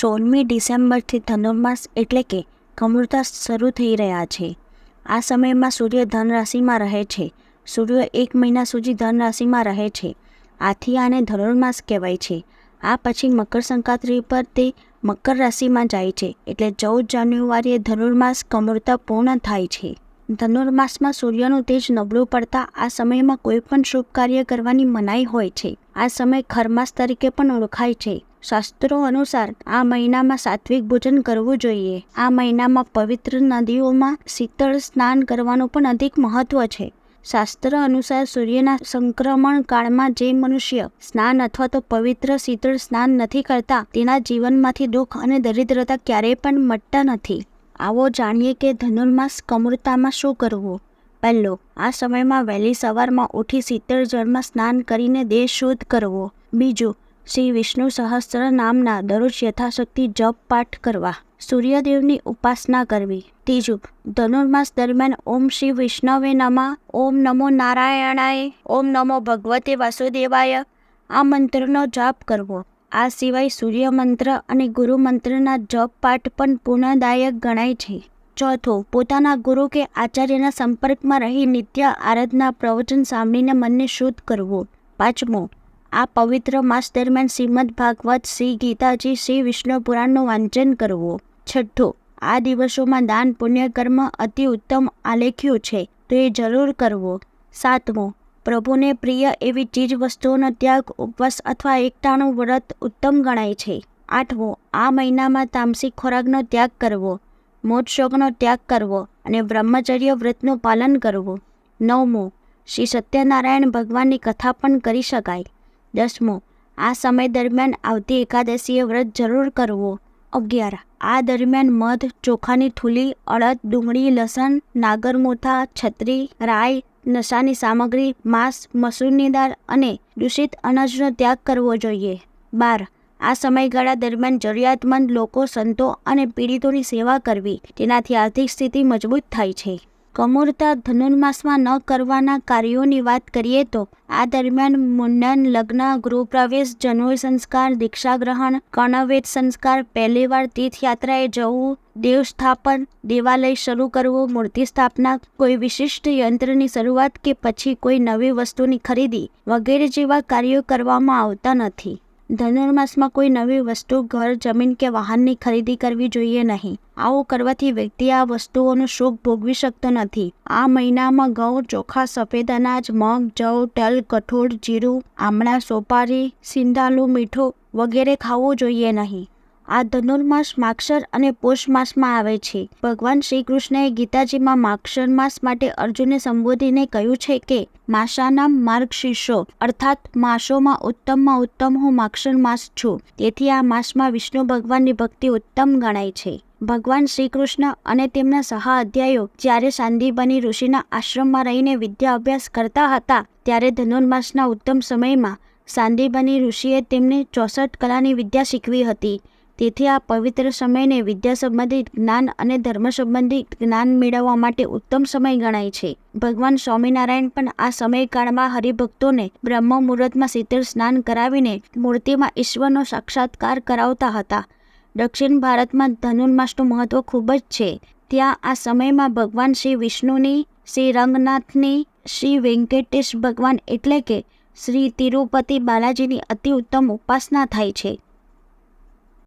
સોળમી ડિસેમ્બરથી ધનુર્માસ એટલે કે કમૃતા શરૂ થઈ રહ્યા છે. આ સમયમાં સૂર્ય ધન રાશિમાં રહે છે. સૂર્ય એક મહિના સુધી ધન રાશિમાં રહે છે. આથી આને ધનુર્માસ કહેવાય છે. આ પછી મકર સંક્રાંતિ પર તે મકર રાશિમાં જાય છે. એટલે ચૌદ જાન્યુઆરીએ ધનુર્માસ કમૃતા પૂર્ણ થાય છે. ધનુર્માસમાં સૂર્યનું તેજ નબળું પડતા આ સમયમાં કોઈ પણ શુભ કાર્ય કરવાની મનાઈ હોય છે. આ સમય ખરમાસ તરીકે પણ ઓળખાય છે. શાસ્ત્રો અનુસાર આ મહિનામાં સાત્વિક ભોજન કરવું જોઈએ. આ મહિનામાં પવિત્ર નદીઓમાં શીતળ સ્નાન કરવાનું પણ અધિક મહત્વ છે. શાસ્ત્ર અનુસાર સૂર્યના સંક્રમણ કાળમાં જે મનુષ્ય સ્નાન અથવા તો પવિત્ર શીતળ સ્નાન નથી કરતા, તેના જીવનમાંથી દુઃખ અને દરિદ્રતા ક્યારેય પણ મટતા નથી. આવો જાણીએ કે ધનુર્માસ કમૃતામાં શું કરવું? પહેલો, આ સમયમાં વહેલી સવારમાં ઉઠી શીતળ જળમાં સ્નાન કરીને દેહ શુદ્ધ કરવો. બીજું શ્રી વિષ્ણુ સહસ્ત્ર નામના દરરોજ યથાશક્તિ જપ પાઠ કરવા, સૂર્યદેવની ઉપાસના કરવી. ત્રીજું, ધનુર્માસ દરમિયાન ઓમ શ્રી વિષ્ણવે નમઃ, ઓમ નમો નારાયણાય, ઓમ નમો ભગવતે વાસુદેવાય, આ મંત્રનો જાપ કરવો. આ સિવાય સૂર્ય મંત્ર અને ગુરુ મંત્રના જપ પાઠ પણ પૂર્ણદાયક ગણાય છે. ચોથું, પોતાના ગુરુ કે આચાર્યના સંપર્કમાં રહી નિત્ય આરાધના પ્રવચન સાંભળીને મનને શુદ્ધ કરવું. પાંચમું આ પવિત્ર માસ દરમિયાન શ્રીમદ ભાગવત શ્રી ગીતાજી શ્રી વિષ્ણુ પુરાણનું વાંચન કરવું. છઠ્ઠું, આ દિવસોમાં દાન, પુણ્યકર્મ અતિ ઉત્તમ આલેખ્યું છે, તો એ જરૂર કરવો. સાતમું, પ્રભુને પ્રિય એવી ચીજ વસ્તુઓનો ત્યાગ, ઉપવાસ અથવા એકટાણું વ્રત ઉત્તમ ગણાય છે. આઠમું, આ મહિનામાં તામસિક ખોરાકનો ત્યાગ કરવો. મોજશોખનો ત્યાગ કરવો અને બ્રહ્મચર્ય વ્રતનું પાલન કરવું. નવમું, શ્રી સત્યનારાયણ ભગવાનની કથા પણ કરી શકાય. દસમું, આ સમય દરમિયાન આવતી એકાદશીએ વ્રત જરૂર કરવો. અગિયાર, આ દરમિયાન મધ, ચોખાની થૂલી, અડદ, ડુંગળી, લસણ, નાગરમોથા, છત્રી, રાઈ, નશાની સામગ્રી, માંસ, મસૂરની દાળ અને દૂષિત અનાજનો ત્યાગ કરવો જોઈએ. બાર, આ સમયગાળા દરમિયાન જરૂરિયાતમંદ લોકો, સંતો અને પીડિતોની સેવા કરવી. તેનાથી આર્થિક સ્થિતિ મજબૂત થાય છે. કમૂરતા ધનુર્માસમાં ન કરવાના કાર્યોની વાત કરીએ તો આ દરમિયાન મુંડન લગ્ન, ગૃહપ્રવેશ, જનોઈ સંસ્કાર, દીક્ષાગ્રહણ, કર્ણવેદ સંસ્કાર, પહેલીવાર તીર્થયાત્રાએ જવું દેવ સ્થાપન દેવાલય શરૂ કરવું, મૂર્તિ સ્થાપના, કોઈ વિશિષ્ટ યંત્રની શરૂઆત કે પછી કોઈ નવી વસ્તુની ખરીદી વગેરે જેવા કાર્યો કરવામાં આવતા નથી. ધનુર્માસમાં કોઈ નવી વસ્તુ, ઘર, જમીન કે વાહનની ખરીદી કરવી જોઈએ નહીં. આવું કરવાથી વ્યક્તિ આ વસ્તુઓનો શોખ ભોગવી શકતો નથી. આ મહિનામાં ઘઉં, ચોખા, સફેદ અનાજ, મગ, જવ, તલ, કઠોળ, જીરું, આમળા, સોપારી, સિંધાલું, મીઠું વગેરે ખાવું જોઈએ નહીં. આ ધનુર્માસ માક્ષર અને પોષ માસમાં આવે છે. ભગવાન શ્રી કૃષ્ણએ ગીતાજીમાં માક્ષર માસ માટે અર્જુનને સંબોધીને કહ્યું છે કે માસાના માર્ગ શીર્ષો, અર્થાત માસોમાં ઉત્તમમાં ઉત્તમ હું માક્ષર માસ છું. તેથી આ માસમાં વિષ્ણુ ભગવાનની ભક્તિ ઉત્તમ ગણાય છે. ભગવાન શ્રી કૃષ્ણ અને તેમના સહા અધ્યાયો જ્યારે સાંદીપની ઋષિના આશ્રમમાં રહીને વિદ્યા અભ્યાસ કરતા હતા, ત્યારે ધનુર્માસના ઉત્તમ સમયમાં સાંદીપની ઋષિએ તેમને ચોસઠ કલાની વિદ્યા શીખવી હતી. તેથી આ પવિત્ર સમયને વિદ્યા સંબંધિત જ્ઞાન અને ધર્મ સંબંધિત જ્ઞાન મેળવવા માટે ઉત્તમ સમય ગણાય છે. ભગવાન સ્વામિનારાયણ પણ આ સમયકાળમાં હરિભક્તોને બ્રહ્મ મુહૂર્તમાં શીતળ સ્નાન કરાવીને મૂર્તિમાં ઈશ્વરનો સાક્ષાત્કાર કરાવતા હતા. દક્ષિણ ભારતમાં ધનુર્માસનું મહત્વ ખૂબ જ છે. ત્યાં આ સમયમાં ભગવાન શ્રી વિષ્ણુની, શ્રી રંગનાથની, શ્રી વેંકટેશ ભગવાન એટલે કે શ્રી તિરુપતિ બાલાજીની અતિ ઉત્તમ ઉપાસના થાય છે.